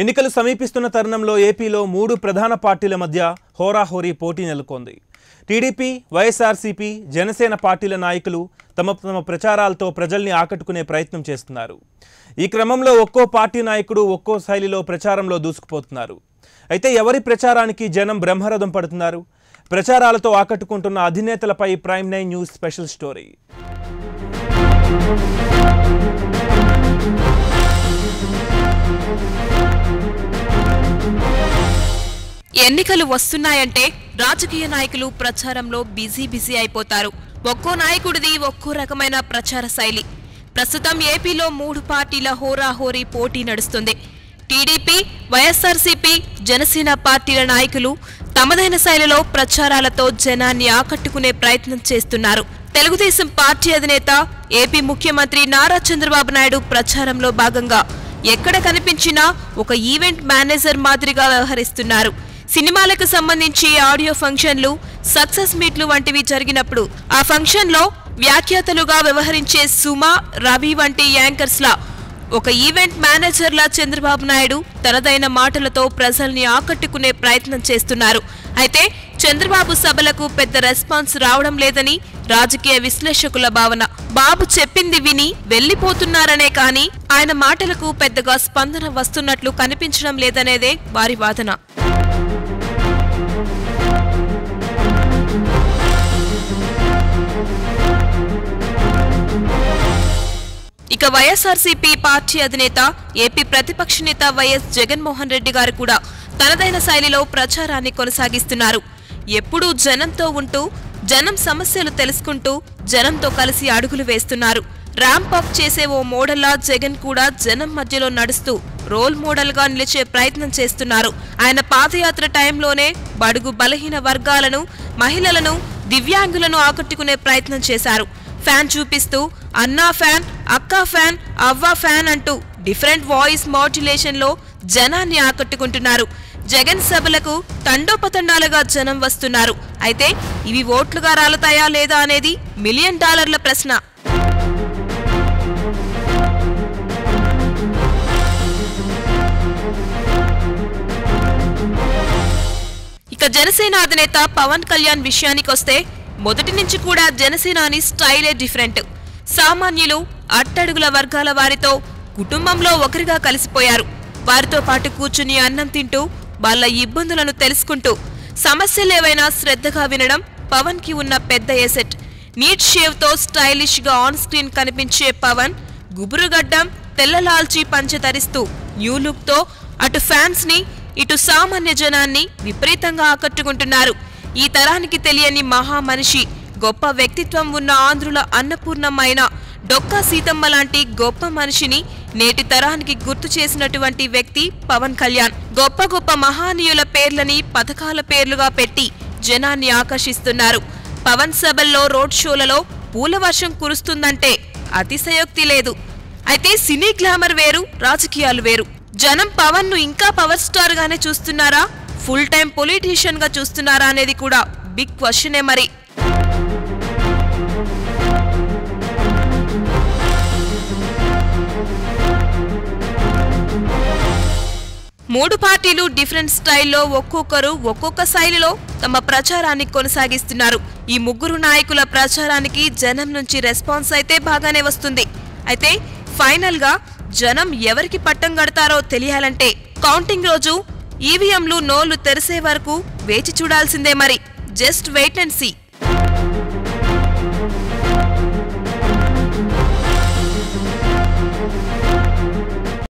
ఎన్నికలు సమీపిస్తున్న తరుణంలో ఏపీలో మూడు ప్రధాన పార్టీల మధ్య హోరాహోరీ పోటీ నెలకొంది. టీడీపీ వైఎస్ఆర్సీపీ జనసేన పార్టీల నాయకులు తమ తమ ప్రచారాలతో ప్రజల్ని ఆకట్టుకునే ప్రయత్నం చేస్తున్నారు. ఈ క్రమంలో ఒక్కో పార్టీ నాయకుడు ఒక్కో శైలిలో ప్రచారంలో దూసుకుపోతున్నారు. అయితే ఎవరి ప్రచారానికి జనం బ్రహ్మరథం పడుతున్నారు? ప్రచారాలతో ఆకట్టుకుంటున్న అధినేతలపై prime nine news special story. ఎన్నికలు వస్తున్నాయంటే రాజకీయ నాయకులు ప్రచారంలో బిజీ బిజీ అయిపోతారు. ఒక్కో నాయకుడిది ఒక్కో రకమైన ప్రచార శైలి. ప్రస్తుతం ఏపీలో మూడు పార్టీల హోరాహోరీ పోటీ నడుస్తుంది. టీడీపీ వైఎస్ఆర్సీపీ జనసేన పార్టీల నాయకులు తమదైన శైలిలో ప్రచారాలతో జనాన్ని ఆకట్టుకునే ప్రయత్నం చేస్తున్నారు. తెలుగుదేశం పార్టీ అధినేత ఏపీ ముఖ్యమంత్రి నారా చంద్రబాబు నాయుడు ప్రచారంలో భాగంగా ఎక్కడ కనిపించినా ఒక ఈవెంట్ మేనేజర్ మాదిరిగా వ్యవహరిస్తున్నారు. సినిమాలకు సంబంధించి ఆడియో ఫంక్షన్లు సక్సెస్ మీట్లు వంటివి జరిగినప్పుడు ఆ ఫంక్షన్లో వ్యాఖ్యాతలుగా వ్యవహరించే సుమ రవి వంటి యాంకర్స్లా ఒక ఈవెంట్ మేనేజర్లా చంద్రబాబు నాయుడు తనదైన మాటలతో ప్రజల్ని ఆకట్టుకునే ప్రయత్నం చేస్తున్నారు. అయితే చంద్రబాబు సభలకు పెద్ద రెస్పాన్స్ రావడం లేదని రాజకీయ విశ్లేషకుల భావన. బాబు చెప్పింది విని వెళ్ళిపోతున్నారనే కానీ ఆయన మాటలకు పెద్దగా స్పందన వస్తున్నట్లు కనిపించడం లేదనేదే వారి వాదన. ఇక వైఎస్ఆర్సీపీ పార్టీ అధినేత ఏపీ ప్రతిపక్ష నేత వైఎస్ జగన్మోహన్ రెడ్డి గారు కూడా తనదైన శైలిలో ప్రచారాన్ని కొనసాగిస్తున్నారు. ఎప్పుడూ జనంతో ఉంటూ జనం సమస్యలు తెలుసుకుంటూ జనంతో కలిసి అడుగులు వేస్తున్నారు. ర్యాంప్ అప్ చేసే ఓ మోడల్లా జగన్ కూడా జనం మధ్యలో నడుస్తూ రోల్ మోడల్గా నిలిచే ప్రయత్నం చేస్తున్నారు. ఆయన పాదయాత్ర టైంలోనే బడుగు బలహీన వర్గాలను మహిళలను దివ్యాంగులను ఆకట్టుకునే ప్రయత్నం చేశారు. ఫ్యాన్ చూపిస్తూ అన్నా ఫ్యాన్ అక్కా ఫ్యాన్ అవ్వా ఫ్యాన్ అంటూ డిఫరెంట్ వాయిస్ మాడ్యులేషన్లో జనాన్ని ఆకట్టుకుంటున్నారు. జగన్ సభలకు తండోపతండాలుగా జనం వస్తున్నారు. అయితే ఇవి ఓట్లుగా రాలతాయా లేదా అనేది మిలియన్ డాలర్ల ప్రశ్న. ఇక జనసేన అధినేత పవన్ కళ్యాణ్ విషయానికొస్తే మొదటి నుంచి కూడా జనసేనాని స్టైలే డిఫరెంట్. సామాన్యులు అట్టడుగుల వర్గాల వారితో కుటుంబంలో ఒకరిగా కలిసిపోయారు. వారితో పాటు కూర్చుని అన్నం తింటూ వాళ్ళ ఇబ్బందులను తెలుసుకుంటూ సమస్యలేవైనా శ్రద్ధగా వినడం పవన్కి ఉన్న పెద్ద ఎసెట్. నీట్ షేవ్తో స్టైలిష్గా ఆన్ స్క్రీన్ కనిపించే పవన్ గుబురుగడ్డం తెల్లలాల్చి పంచె ధరిస్తూ న్యూ లుక్తో అటు ఫ్యాన్స్ని ఇటు సామాన్య జనాన్ని విపరీతంగా ఆకట్టుకుంటున్నారు. ఈ తరానికి తెలియని మహా మనిషి గొప్ప వ్యక్తిత్వం ఉన్న ఆంధ్రుల అన్నపూర్ణమైన డొక్కా సీతమ్మ లాంటి గొప్ప మనిషిని నేటి తరానికి గుర్తు చేసినటువంటి వ్యక్తి పవన్ కళ్యాణ్. గొప్ప గొప్ప మహానీయుల పేర్లని పథకాల పేర్లుగా పెట్టి జనాన్ని ఆకర్షిస్తున్నారు. పవన్ సభల్లో రోడ్ షోలలో పూల వర్షం కురుస్తుందంటే అతిశయోక్తి లేదు. అయితే సినీ గ్లామర్ వేరు రాజకీయాలు వేరు. జనం పవన్ను ఇంకా పవర్ స్టార్ గానే చూస్తున్నారా? ఫుల్ టైం పొలిటీషియన్గా చూస్తున్నారా అనేది కూడా బిగ్ క్వశ్చనే మరి. మూడు పార్టీలు డిఫరెంట్ స్టైల్లో ఒక్కొక్కరు ఒక్కొక్క శైలిలో తమ ప్రచారాన్ని కొనసాగిస్తున్నారు. ఈ ముగ్గురు నాయకుల ప్రచారానికి జనం నుంచి రెస్పాన్స్ అయితే బాగానే వస్తుంది. అయితే ఫైనల్గా జనం ఎవరికి పట్టం కడతారో తెలియాలంటే కౌంటింగ్ రోజు ఈవీఎంలు నోళ్ళు తెరిసే వరకు వేచి చూడాల్సిందే మరి. Just wait and see.